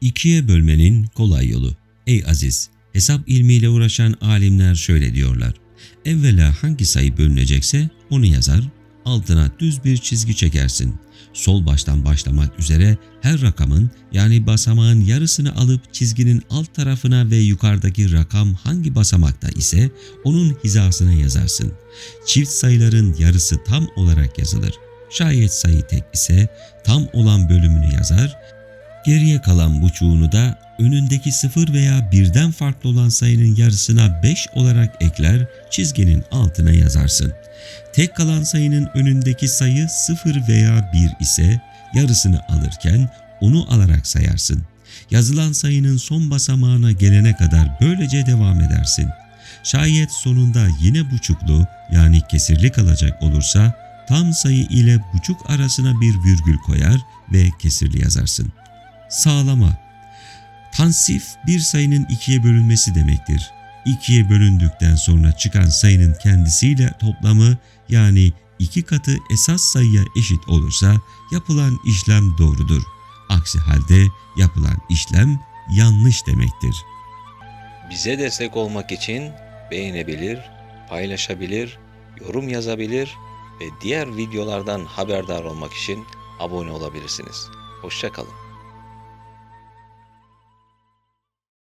İkiye bölmenin kolay yolu. Ey Aziz! Hesap ilmiyle uğraşan alimler şöyle diyorlar. Evvela hangi sayı bölünecekse onu yazar, altına düz bir çizgi çekersin. Sol baştan başlamak üzere her rakamın yani basamağın yarısını alıp çizginin alt tarafına ve yukarıdaki rakam hangi basamakta ise onun hizasına yazarsın. Çift sayıların yarısı tam olarak yazılır. Şayet sayı tek ise tam olan bölümünü yazar, Geriye kalan buçuğunu da önündeki sıfır veya birden farklı olan sayının yarısına 5 olarak ekler, çizginin altına yazarsın. Tek kalan sayının önündeki sayı 0 veya 1 ise yarısını alırken onu alarak sayarsın. Yazılan sayının son basamağına gelene kadar böylece devam edersin. Şayet sonunda yine buçuklu yani kesirli kalacak olursa tam sayı ile buçuk arasına bir virgül koyar ve kesirli yazarsın. Sağlama Tansif bir sayının ikiye bölünmesi demektir. İkiye bölündükten sonra çıkan sayının kendisiyle toplamı yani iki katı esas sayıya eşit olursa yapılan işlem doğrudur. Aksi halde yapılan işlem yanlış demektir. Bize destek olmak için beğenebilir, paylaşabilir, yorum yazabilir ve diğer videolardan haberdar olmak için abone olabilirsiniz. Hoşçakalın.